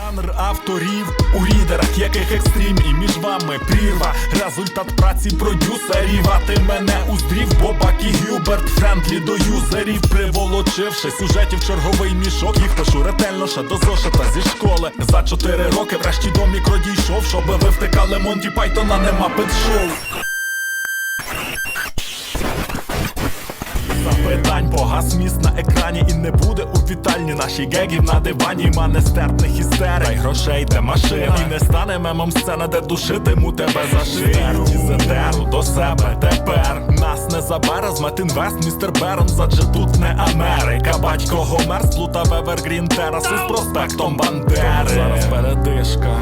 Жанр авторів у рідерах, яких екстрім, і між вами прірва. Результат праці продюсерів. А ти мене уздрів, Бобак і Гюберт френдлі до юзерів. Приволочивши сюжетів черговий мішок. Їх пишу ретельно ще до зошита зі школи. За чотири роки врешті до мікро дійшов, щоби ви втикали Монті Пайтона, нема пет-шоу. Запитань погас міст на екрані і не буде у вітальні. Нашій гегів на дивані, ма нестерпних істерик. Дай грошей та машина. І не стане мемом сцена, де душитиму тебе за шию з до себе тепер. Нас не забере з Метінвест, містер Бернс, адже тут не Америка. Батько Гомер сплутав Евергрін Терас із проспектом Бандери. Зараз передишка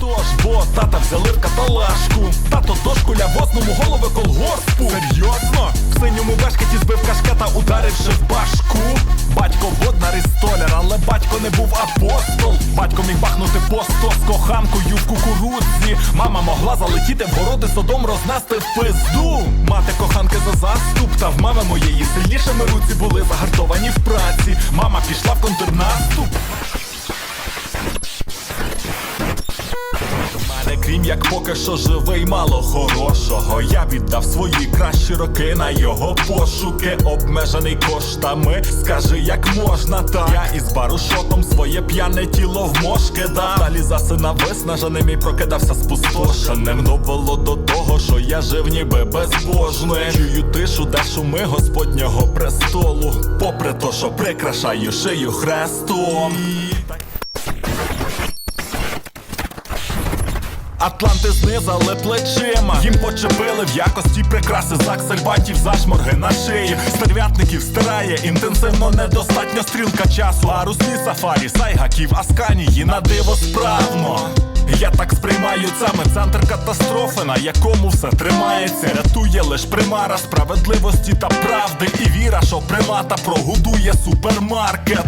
Тож, бо тата взяли в каталажку. Тато дошкуля возному голови колгоспу. Серйозно? В синьому бешкеті збив кашкета, ударивши в башку. Батько воднар і столяр, але батько не був апостол. Батько міг бахнути по сто з коханкою в кукурудзі. Мама могла залетіти в городи содом рознести в пизду. Мати коханки за заступ, та в мами моєї сильнішими руці були загартовані в праці. Мама пішла в контрнаступ мене, як поки що живий, мало хорошого. Я віддав свої кращі роки на його пошуки, обмежений коштами. Скажи, як можна так Я із барушотом своє п'яне тіло в мошки дав Далі засина виснаженим і прокидався спустошеним. Довело до того, що я жив ніби безбожним. Чую тишу, де шуми Господнього престолу. Попри то, що прикрашаю шию хрестом. Атланти знизали плечима, їм почепили в якості прикраси заксельбатів зашморги на шиї. Стерв'ятників стирає інтенсивно недостатньо стрілка часу. А русні сафарі, сайгаків, асканії на диво справно. Я так сприймаю саме центр катастрофи, на якому все тримається. Рятує лиш примара справедливості та правди. І віра, що примата прогодує супермаркет.